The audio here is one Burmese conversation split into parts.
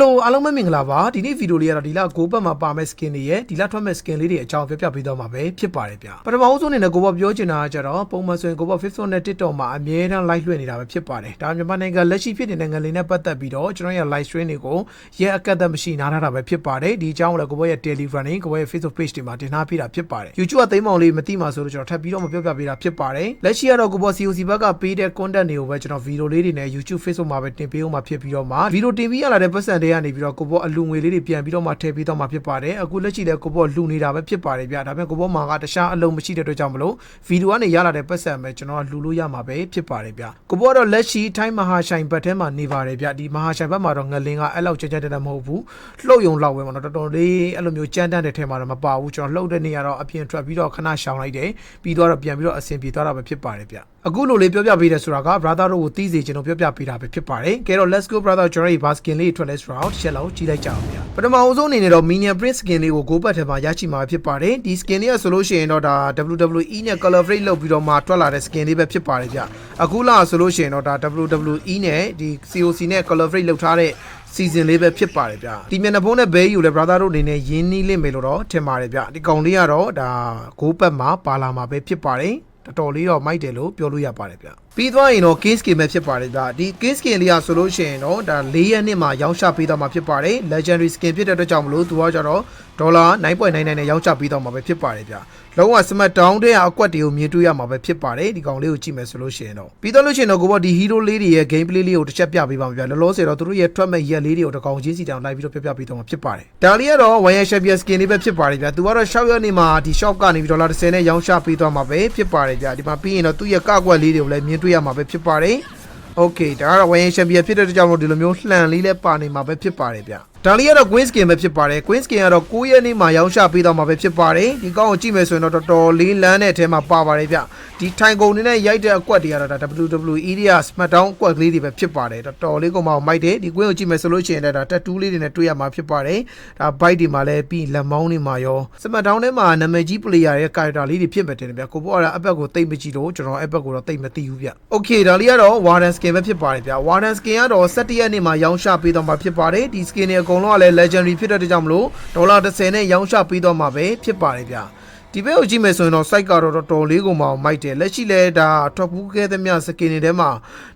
လိုအားလုံးပဲမင်္ဂလာပါဒီနေ့ဗီဒီယိုလေးကတော့ဒီလကိုဘက်မှာပါမယ့် skin တွေရဲ့ဒီလထွက်မဲ့ skin လေးတွေအကြောင်းပြောပြပေးတော့မှာပဲဖြစ်ပါတယ်ဗျပထမဦးဆုံးအနေနဲ့ကိုဘပြောချင်တာကကြတော့ပုံမှန်ဆိုရင်ကိုဘ Facebook နဲ့ TikTok မှာအမြဲတမ်း live လွှင့်နေတာပဲဖြစ်ပါတယ်ဒါမြန်မာနိုင်ငံလက်ရှိဖြစ်နေတဲ့နိုင်ငံလေးနဲ့ပတ်သက်ပြီးတော့ကျွန်တော်ရဲ့ live stream တွေကိုရဲ့အကန့်အသတ်မရှိနားထားတာပဲဖြစ်ပါတယ်ဒီအကြောင်းကိုလည်းကိုဘရဲ့ Telegram နဲ့ကိုဘရဲ့ Facebook page တွေမှာတင်ထားပြတာဖြစ်ပါတယ် YouTube ကသိမ်းမောင်လေးမသိမှဆိုတော့ကျွန်တော်ထပ်ပြီးတော့မပြောပြပေးတာဖြစ်ပါတယ်လက်ရှိကတော့ကိုဘ COC ဘက်ကပေးတဲ့ content တွေကိုပဲကျွန်တော်ဗီဒီယိုလေးတွေနဲ့ YouTube Facebook မှာပဲတင်ပေးအောင်မှာဖြစ်ပြီးတော့မှဗီဒီယိုတင်ပြီးရလာတဲ့ပတ်စံတွေကနေပြီးတော့ကိုဘောအလူငွေလေးတွေပြန်ပြီးတော့မှထည့်ပြီးတော့မှဖြစ်ပါတယ်အခုလက်ရှိလည်းကိုဘောလူနေတာပဲဖြစ်ပါတယ်ဗျဒါပေမဲ့ကိုဘောမှာကတခြားအလုံးမရှိတဲ့အတွက်ကြောင့်မလို့ဗီဒီယိုကနေရလာတဲ့ပတ်စံပဲကျွန်တော်ကလူလို့ရမှာပဲဖြစ်ပါတယ်ဗျကိုဘောကတော့လက်ရှိထိုင်းမဟာဆိုင်ဘက်ထဲမှာနေပါတယ်ဗျဒီမဟာဆိုင်ဘက်မှာတော့ငလင်းကအဲ့လောက်ကြမ်းကြမ်းတက်မဟုတ်ဘူးလှုပ်ယုံလောက်ပဲပေါ့နော်တော်တော်လေးအဲ့လိုမျိုးကြမ်းတမ်းတဲ့ထဲမှာတော့မပါဘူးကျွန်တော်လှုပ်တဲ့နေရာတော့အပြင်ထွက်ပြီးတော့ခဏရှောင်လိုက်တယ်ပြီးတော့ပြန်ပြီးတော့အဆင်ပြေသွားတာပဲဖြစ်ပါတယ်ဗျအခုလိုလေးပြောပြပေးတယ်ဆိုတာက brother တို့ကိုသိစေချင်လို့ပြောပြပေးတာပဲဖြစ်ပါတယ်ကဲတော့ let's go brother ကျွန်တော်ဒီ basket လေးထွက်လဲဆိုတော့တစ်ချက်လောက်ကြည့်လိုက်ကြအောင်ဗျာပထမအဆုံးအနေနဲ့တော့ minion print skin လေးကို go back ထဲမှာရရှိမှာဖြစ်ပါတယ်ဒီ skin လေးကဆိုလို့ရှိရင်တော့ဒါ WWE နဲ့ color frame လုပ်ပြီးတော့မှထွက်လာတဲ့ skin လေးပဲဖြစ်ပါတယ်ဗျအခုလာဆိုလို့ရှိရင်တော့ဒါ WWE နဲ့ဒီ COC နဲ့ color frame လုပ်ထားတဲ့ season လေးပဲဖြစ်ပါတယ်ဗျဒီမျက်နှာဖုံးနဲ့ဘဲယူလဲ brother တို့အနေနဲ့ရင်းနှီးလိမ့်မယ်လို့တော့ထင်ပါတယ်ဗျဒီကောင်လေးကတော့ဒါ go back မှာပါလာမှာပဲဖြစ်ပါတယ် တော်တော်လေးတော့မိုက်တယ်လို့ပြောလို့ရပါတယ်ဗျပြီးသွားရင်တော့ case skin ပဲဖြစ်ပါတယ်ဗျဒီ case skin လေးကဆိုလို့ရှိရင်တော့ဒါ၄ရက်နှစ်မှာရောင်းချပေးတော့မှာဖြစ်ပါတယ် legendary skin ဖြစ်တဲ့အတွက်ကြောင့်မလို့သူကကြတော့ ဒေါ်လာ9.99နဲ့ရောင်းချပေးတော့မှာပဲဖြစ်ပါတယ်ဗျလုံးဝ smart down တဲ့အကွက်တွေကိုမြင်တွေ့ရမှာပဲဖြစ်ပါတယ်ဒီကောင်လေးကိုကြည့်မယ်ဆိုလို့ရှိရင်တော့ပြီးတော့လို့ရှိရင်တော့ကိုဘောဒီ hero လေးတွေရဲ့ game play လေးကိုတစ်ချက်ပြပေးပါမယ်ဗျလောလောဆယ်တော့သူတို့ရဲ့ထွက်မဲ့ရက်လေးတွေကိုတစ်ကောင်ချင်းစီတောင်လိုက်ပြီးတော့ပြပြပေးတော့မှာဖြစ်ပါတယ်ဒါလေးကတော့ wire champion skin လေးပဲဖြစ်ပါတယ်ဗျသူကတော့6ရက်နေမှာဒီ shop ကနေပြီးဒေါ်လာ30နဲ့ရောင်းချပေးသွားမှာပဲဖြစ်ပါတယ်ဗျဒီမှာပြီးရင်တော့သူ့ရဲ့ကကွက်လေးတွေကိုလည်းမြင်တွေ့ရမှာပဲဖြစ်ပါတယ် Okay ဒါကတော့ wire champion ဖြစ်တဲ့အတွက်ကြောင့်မို့ဒီလိုမျိုးလှန်လေးလည်းပါနေမှာပဲဖြစ်ပါတယ်ဗျ ဒါလေးကတော့ Queen Skin ပဲဖြစ်ပါတယ် Queen Skin ကတော့9ရက်နေ့မှာရောင်းချပေးတော့မှာပဲဖြစ်ပါတယ်ဒီကောင်းကိုကြည့်မယ်ဆိုရင်တော့တော်တော်လေးလမ်းတဲ့အထဲမှာပါပါတယ်ဗျဒီထိုင်ကုန်နေနဲ့ရိုက်တဲ့အကွက်တွေကတော့ဒါ WWE တွေက SmackDown အကွက်ကလေးတွေပဲဖြစ်ပါတယ်တော်တော်လေးကိုမှမိုက်တယ်ဒီ Queen ကိုကြည့်မယ်ဆိုလို့ရှိရင်လည်းဒါ tattoo လေးတွေနဲ့တွေ့ရမှာဖြစ်ပါတယ်ဒါ bite တွေမှာလည်းပြီးလက်မောင်းတွေမှာရော SmackDown ထဲမှာနာမည်ကြီး player ရဲ့ character လေးတွေဖြစ်မယ်တင်တယ်ဗျကိုဘောကတော့အပတ်ကိုတိတ်မကြည့်တော့ကျွန်တော်အပတ်ကိုတော့တိတ်မသိဘူးဗျ Okay ဒါလေးကတော့ Warden Skin ပဲဖြစ်ပါတယ်ဗျ Warden Skin ကတော့17ရက်နေ့မှာရောင်းချပေးတော့မှာဖြစ်ပါတယ်ဒီ skin တွေအကုန်လုံးကလည်း legendary ဖြစ်တဲ့အတွက်ကြောင့်မလို့ဒေါ်လာ30နဲ့ရောင်းချပေးတော့မှာပဲဖြစ်ပါတယ်ဗျဒီဘက်ကိုကြည့်မယ်ဆိုရင်တော့ site ကတော့တော်တော်လေးကိုမှမိုက်တယ်လက်ရှိလဲဒါထွက်ဘူးခဲ့သမျှ skin တွေထဲမှာ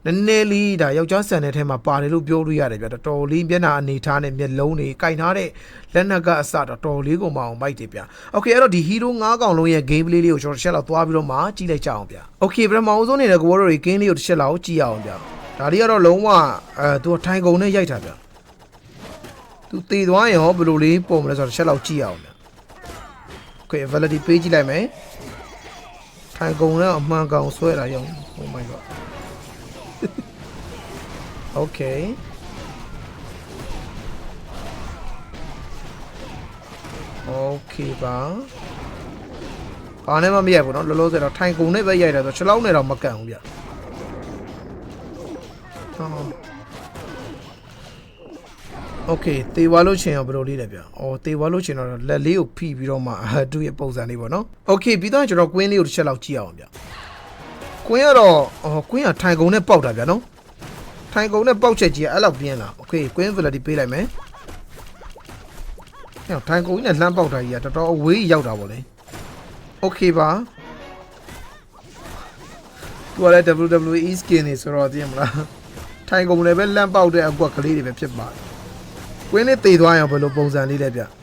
နည်းနည်းလေးဒါယောက်ျားဆန်တဲ့ထဲမှာပါတယ်လို့ပြောလို့ရတယ်ဗျတော်တော်လေးမျက်နှာအနေထားနဲ့မျက်လုံးတွေကင်ထားတဲ့လက်နက်ကအစတော်တော်လေးကိုမှအောင်မိုက်တယ်ဗျ Okay အဲ့တော့ဒီ hero 9កောင်လုံးရဲ့ game play လေးကိုကျွန်တော်တစ်ချက်လောက်သွားပြီးတော့မှကြည့်လိုက်ကြအောင်ဗျ Okay ပထမအဆုံးအနေနဲ့ကိုဘောတို့တွေ game လေးကိုတစ်ချက်လောက်ကြည့်အောင်ဗျဒါလေးကတော့လုံးဝအဲသူထိုင်ကုန်နဲ့ရိုက်တာဗျ သူတည်သွားရင်ဟောဘယ်လိုလေးပုံမလဲဆိုတော့တစ်ချက်လောက်ကြည့်အောင်ဗျ Okay validity ပေးကြည့်လိုက်မယ်ထိုင်ကုန်နဲ့အမှန်ကောင်ဆွဲတာရော Oh my god Okay โอเคပါဘာနဲ့မှမရိုက်ဘူးเนาะလောလောဆယ်တော့ထိုင်ကုန်နဲ့ပဲရိုက်တာဆို6လောက်နဲ့တော့မကန်ဘူးဗျဟော โอเคတေဝါလို့ချင်ရောဘယ်လိုလေးလဲဗျ။အော်တေဝါလို့ချင်တော့လက်လေးကိုဖိပြီးတော့မှအာသူ့ရဲ့ပုံစံလေးပေါ့နော်။โอเคပြီးတော့ကျွန်တော်ကွင်းလေးကိုတစ်ချက်လောက်ကြည့်အောင်ဗျ။ကွင်းကတော့အော်ကွင်းကထိုင်ကုန်နဲ့ပေါက်တာဗျနော်။ထိုင်ကုန်နဲ့ပေါက်ချက်ကြီးကအဲ့လောက်ပြင်းလာ။ Okay ကွင်း velocity ပေးလိုက်မယ်။ဟဲ့ထိုင်ကုန်ကြီးနဲ့လှမ်းပေါက်တာကြီးကတော်တော်အဝေးကြီးရောက်တာပေါ့လေ။ Okay ပါ။သူကလည်း WWE skin နေဆိုတော့သိရမလား။ထိုင်ကုန်လည်းပဲလှမ်းပေါက်တဲ့အကွက်ကလေးတွေပဲဖြစ်ပါတယ်။ ကွင်းလေးတေသွားရင်ဘယ်လိုပုံစံလေးလဲဗျ။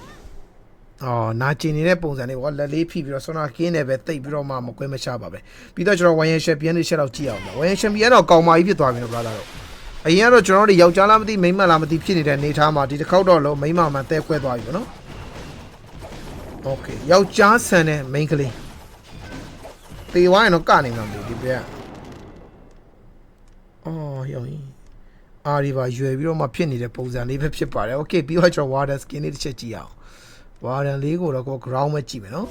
အော်နာကျင်နေတဲ့ပုံစံလေးပေါ့လက်လေးဖိပြီးတော့ဆွမ်းနာကင်းနေပဲတိတ်ပြီးတော့မှမကွင်းမချပါပဲပြီးတော့ကျွန်တော်ဝိုင်ယန်ရှက်ပြန်နေချက်တော့ကြည့်အောင်ပါဝိုင်ယန်ရှက်ပြန်တော့ကောင်မာကြီးဖြစ်သွားပြီနော်ဗျာတော့အရင်ကတော့ကျွန်တော်တို့ယောက်ျားလားမသိမိန်းမလားမသိဖြစ်နေတဲ့အနေထားမှာဒီတစ်ခေါက်တော့လုံးမိန်းမမှန်တဲခွဲသွားပြီပေါ့နော်โอเคယောက်ျားဆန်တဲ့မိန်းကလေးတေဝိုင်းတော့ကနေမှာမလို့ဒီဘက်အော်ယောင်း အာတွေပါရွယ်ပြီးတော့မှဖြစ်နေတဲ့ပုံစံလေးပဲဖြစ်ပါတယ် okay ပြီးတော့ကျွန်တော် water skin လေးတစ်ချက်ကြည့်အောင် water လေးကိုတော့ကို ground ပဲကြည့်မယ်နော်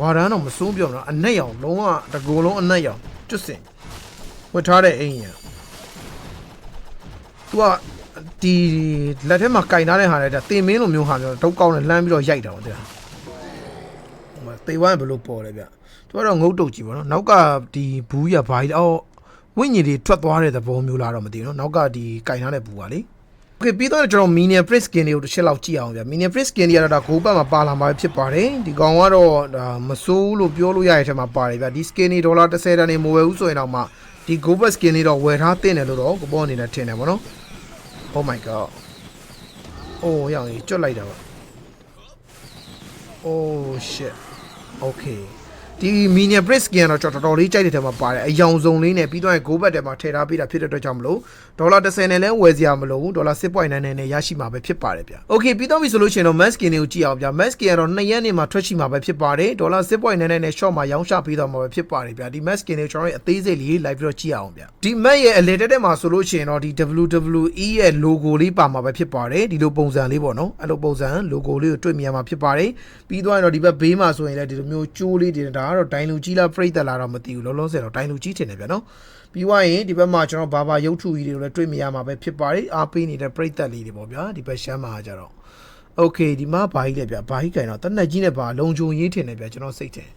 ဝါရန်တော့မဆုံးပြောတော့အနက်ရောင်လုံးဝတကူလုံးအနက်ရောင်ကျွတ်စင်ဝတ်ထားတဲ့အင်းရံသူကဒီလက်ထဲမှာကင်ထားတဲ့ဟာလည်းဒါတင်မင်းလိုမျိုးဟာမျိုးတော့ကောင်းတယ်လှမ်းပြီးတော့ရိုက်တာပေါ့တဲ့ဟိုမှာတေဝိုင်းဘယ်လိုပေါ်လဲဗျသူကတော့ငုတ်တုတ်ကြီးပေါ့နော်နောက်ကဒီဘူးရဘာကြီးအော် ဝ ဝိညာဉ်တွေထွက်သွားတဲ့သဘောမျိုးလားတော့မသိဘူးเนาะနောက်ကဒီကင်ထားတဲ့ပူပါလေโอเคပြီးတော့ကျွန်တော် minion print skin တွေကိုတစ်ချက်လောက်ကြည့်အောင်ဗျ minion print skin တွေကတော့ဒါဂိုးပတ်မှာပါလာမှာဖြစ်ပါတယ်ဒီကောင်ကတော့ဒါမဆိုးလို့ပြောလို့ရတဲ့အထက်မှာပါတယ်ဗျဒီ skin တွေဒေါ်လာ30တန်နေမဝယ်ဘူးဆိုရင်တော့မှဒီ go back skin တွေတော့ဝယ်ထားတင်တယ်လို့တော့ကိုပေါ်အနေနဲ့ထင်တယ်ဗောနော် oh my god အိုးရောင်ကြီးကြွတ်လိုက်တာပါ oh shit okay ဒီ minion print skin ကတော့ကျွန်တော်တော်တော်လေးကြိုက်တဲ့ထဲမှာပါတယ်အယောင်စုံလေးနဲ့ပြီးတော့ go back ထဲမှာထည့်ထားပေးတာဖြစ်တဲ့အတွက်ကြောင့်မလို့ဒေါ်လာ30နဲ့လည်းဝယ်စရာမလိုဘူးဒေါ်လာ6.9နဲ့နဲ့ရရှိမှာပဲဖြစ်ပါတယ်ဗျ okay ပြီးတော့ပြီဆိုလို့ရှိရင်တော့ mask skin တွေကိုကြည့်အောင်ဗျ mask skin ကတော့2ရက်နေမှာထွက်ရှိမှာပဲဖြစ်ပါတယ်ဒေါ်လာ6.9နဲ့နဲ့ short မှာရောင်းချပေးတော့မှာပဲဖြစ်ပါတယ်ဗျဒီ mask skin တွေကိုကျွန်တော်ရဲ့အသေးစိတ်လေး live ပြီးတော့ကြည့်အောင်ဗျဒီ mask ရဲ့အလေတက်တဲ့မှာဆိုလို့ရှိရင်တော့ဒီ WWE ရဲ့ logo လေးပါမှာပဲဖြစ်ပါတယ်ဒီလိုပုံစံလေးပေါ့နော်အဲ့လိုပုံစံ logo လေးကိုတွေ့မြင်မှာဖြစ်ပါတယ်ပြီးတော့ရင်တော့ဒီဘက်ဘေးမှာဆိုရင်လည်းဒီလိုမျိုးကျိုးလေးတွေဒါကတော့ဒိုင်လူကြီးလားပြိတ္တလားတော့မသိဘူးလောလောဆယ်တော့ဒိုင်လူကြီးထင်တယ်ဗျနော်ပြီးွားရင်ဒီဘက်မှာကျွန်တော်ဘာဘာရုပ်ထုကြီးတွေကိုလည်းတွေ့မြင်ရမှာပဲဖြစ်ပါတယ်အားပေးနေတဲ့ပြိတ္တလေးတွေပေါ့ဗျာဒီဘက်ရှမ်းမှာကြတော့ โอเคဒီမှာဘာကြီးလဲဗျဘာကြီးကင်တော့တနက်ကြီးနဲ့ဘာလုံချုံရေးထင်တယ်ဗျကျွန်တော်စိတ်တယ်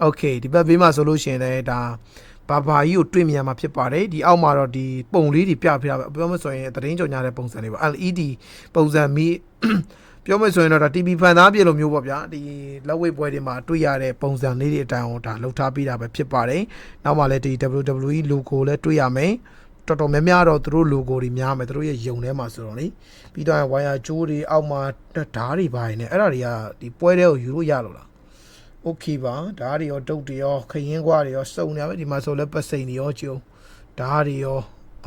โอเคဒီဘက်ဘေးမှာဆိုလို့ရှိရင်လည်းဒါဘာဘာကြီးကိုတွေ့မြင်ရမှာဖြစ်ပါတယ်ဒီအောက်မှာတော့ဒီပုံလေးတွေပြပြပါပြောမဆိုရင်သတင်းကြော်ညာတဲ့ပုံစံလေးပေါ့ LED ပုံစံမီ ပြောမဆိုရင်တော့ဒါ TV ဖန်သားပြလို့မျိုးပေါ့ဗျာဒီလက်ဝိတ်ပွဲတွေမှာတွေ့ရတဲ့ပုံစံလေးတွေအတိုင်းအောင်ဒါလှုပ်ထားပေးတာပဲဖြစ်ပါတယ်နောက်မှလည်းဒီ WWE logo လည်းတွေ့ရမယ်တော်တော်များများတော့သူတို့ logo တွေများမယ်သူတို့ရဲ့ယုံထဲမှာဆိုတော့လေပြီးတော့ wire ကြိုးတွေအောက်မှာဓားတွေပါနေအဲ့ဒါတွေကဒီပွဲတဲ့ကိုယူလို့ရလို့လားโอเคပါဓားတွေရောတုတ်တွေရောခရင်ကွာတွေရောစုံနေပဲဒီမှာဆိုလဲပတ်စိန်တွေရောကျုံဓားတွေရော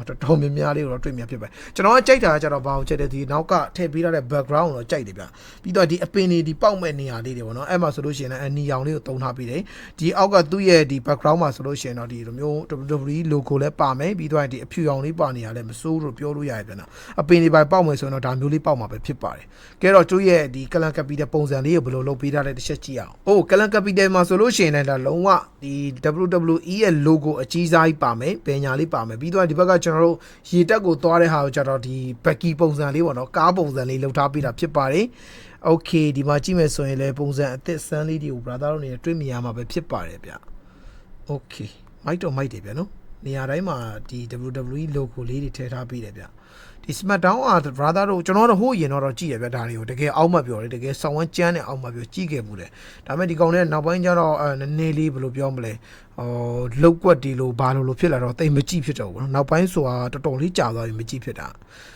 တော်တော်များများလေးကိုတော့တွေ့မြင်ဖြစ်ပဲကျွန်တော်ကကြိုက်တာကကျတော့ဘာကိုကြိုက်တယ်ဒီနောက်ကထည့်ပေးထားတဲ့ background ကိုတော့ကြိုက်တယ်ဗျပြီးတော့ဒီအပင်တွေဒီပေါက်မဲ့နေရာလေးတွေပေါ့နော်အဲ့မှာဆိုလို့ရှိရင်လည်းအနီရောင်လေးကိုတုံးထားပေးတယ်ဒီအောက်ကသူ့ရဲ့ဒီ background မှာဆိုလို့ရှိရင်တော့ဒီလိုမျိုး WWE logo လည်းပါမယ်ပြီးတော့ဒီအဖြူရောင်လေးပါနေရလဲမစိုးလို့ပြောလို့ရတယ်ဗျနော်အပင်တွေပါပေါက်မယ်ဆိုရင်တော့ဒါမျိုးလေးပေါက်မှာပဲဖြစ်ပါတယ်ကဲတော့သူ့ရဲ့ဒီ Clan Capital ပုံစံလေးကိုဘယ်လိုလုပ်ပေးထားလဲတစ်ချက်ကြည့်အောင်အိုး Clan Capital မှာဆိုလို့ရှိရင်လည်းဒါလုံးဝဒီ WWE ရဲ့ logo အကြီးစားကြီးပါမယ်ပညာလေးပါမယ်ပြီးတော့ဒီဘက်ကကျွန်တော်တို့ရေတက်ကိုသွားတဲ့ဟာကိုကျတော့ဒီ backy ပုံစံလေးပေါ့နော်ကားပုံစံလေးလှုပ်ထားပေးတာဖြစ်ပါတယ်။ Okay ဒီမှာကြည့်မယ်ဆိုရင်လည်းပုံစံအသစ်စမ်းလေးတွေကို brother တို့နေတွေ့မြင်ရမှာပဲဖြစ်ပါတယ်ဗျ။ Okay မိုက်တော့မိုက်တယ်ဗျနော်။နေရာတိုင်းမှာဒီ WWE logo လေးတွေထည့်ထားပေးတယ်ဗျ။ ဒီ Smackdown အာ brother တို့ကျွန်တော်တို့ဟိုးရင်တော့ကြည့်ရပြဒါတွေကိုတကယ်အောက်မှပြောတယ်တကယ်ဆောင်းဝမ်းကြမ်းတဲ့အောက်မှပြောကြည့်ခဲ့မှုတယ်ဒါပေမဲ့ဒီကောင်တွေနောက်ပိုင်းကျတော့နည်းနည်းလေးဘယ်လိုပြောမလဲဟိုလောက်ွက်တီလို့ဘာလို့လို့ဖြစ်လာတော့တိတ်မကြည့်ဖြစ်တော့ဘူးနော်နောက်ပိုင်းဆိုတာတော်တော်လေးကြာသွားပြီမကြည့်ဖြစ်တာ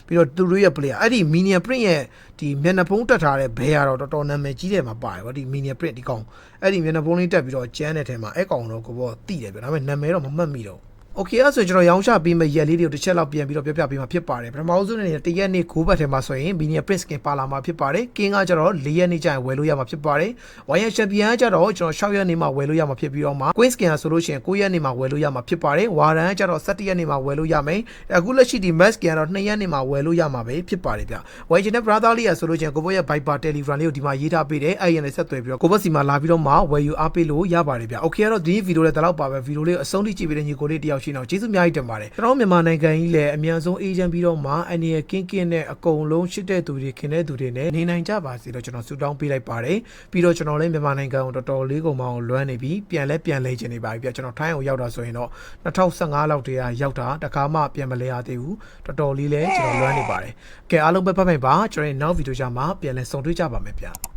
ပြီးတော့သူတို့ရဲ့ player အဲ့ဒီ minion print ရဲ့ဒီမျက်နှာဖုံးတက်ထားတဲ့ဘဲကတော့တော်တော်နာမည်ကြီးတယ်မှာပါတယ်ဗောဒီ minion print ဒီကောင်အဲ့ဒီမျက်နှာဖုံးလေးတက်ပြီးတော့ကျန်းတဲ့ထဲမှာအဲ့ကောင်တော့ကိုပေါ့တိတယ်ပြောဒါပေမဲ့နာမည်တော့မမှတ်မိတော့ โอเคအဲ့ဆိုကျွန်တော်ရောင်းချပေးမယ့်ရက်လေးတွေကိုတစ်ချက်လောက်ပြန်ပြီးတော့ပြောပြပေးမှာဖြစ်ပါတယ်ပထမဆုံးအနေနဲ့တရက်နေ့9ဘတ်ထဲမှာဆိုရင် Minion Prince Skin ပါလာမှာဖြစ်ပါတယ်ကင်းကကျတော့4ရက်နေ့ကျရင်ဝယ်လို့ရမှာဖြစ်ပါတယ်ဝိုင်ယာချန်ပီယံကကျတော့ကျွန်တော်6ရက်နေ့မှာဝယ်လို့ရမှာဖြစ်ပြီးတော့မှ Queen Skin ကဆိုလို့ရှိရင်9ရက်နေ့မှာဝယ်လို့ရမှာဖြစ်ပါတယ်ဝါရန်ကကျတော့17ရက်နေ့မှာဝယ်လို့ရမယ်အခုလက်ရှိဒီ Mask Skin ကတော့2ရက်နေ့မှာဝယ်လို့ရမှာပဲဖြစ်ပါတယ်ဗျဝိုင်ဂျင်နဲ့ Brother လေးကဆိုလို့ရှိရင်ကိုဘရဲ့ Viber Telegram လေးကိုဒီမှာရေးထားပေးတယ်အဲ့ရနဲ့ဆက်သွယ်ပြီးတော့ကိုဘစီမှာလာပြီးတော့မှဝယ်ယူအားပေးလို့ရပါတယ်ဗျโอเคကတော့ဒီဗီဒီယိုလေးတလောက်ပါပဲဗီဒီယိုလေးအဆုံးထိကြည့်ပေးတဲ့ညီကိုလေးတယောက် ရှိနေအောင်ကျေးဇူးအများကြီးတင်ပါတယ်ကျွန်တော်မြန်မာနိုင်ငံကြီးလည်းအမြန်ဆုံးအေဂျင့်ပြီးတော့မှအနေရကင်းကင်းနဲ့အကုန်လုံးရှိတဲ့သူတွေခင်တဲ့သူတွေနဲ့နေနိုင်ကြပါစေလို့ကျွန်တော်ဆုတောင်းပေးလိုက်ပါတယ်ပြီးတော့ကျွန်တော်လည်းမြန်မာနိုင်ငံကိုတော်တော်လေးကုန်မအောင်လွမ်းနေပြီးပြန်လဲပြန်လဲချင်နေပါပြီပြကျွန်တော်ထိုင်းအောင်ရောက်တာဆိုရင်တော့2015လောက်တည်းကရောက်တာတခါမှပြန်မလဲရသေးဘူးတော်တော်လေးလဲကျွန်တော်လွမ်းနေပါတယ်ကဲအားလုံးပဲဖတ်ဖိုင်ပါကျွန်တော်ရဲ့နောက်ဗီဒီယိုကြမှာပြန်လဲဆုံတွေ့ကြပါမယ်ဗျ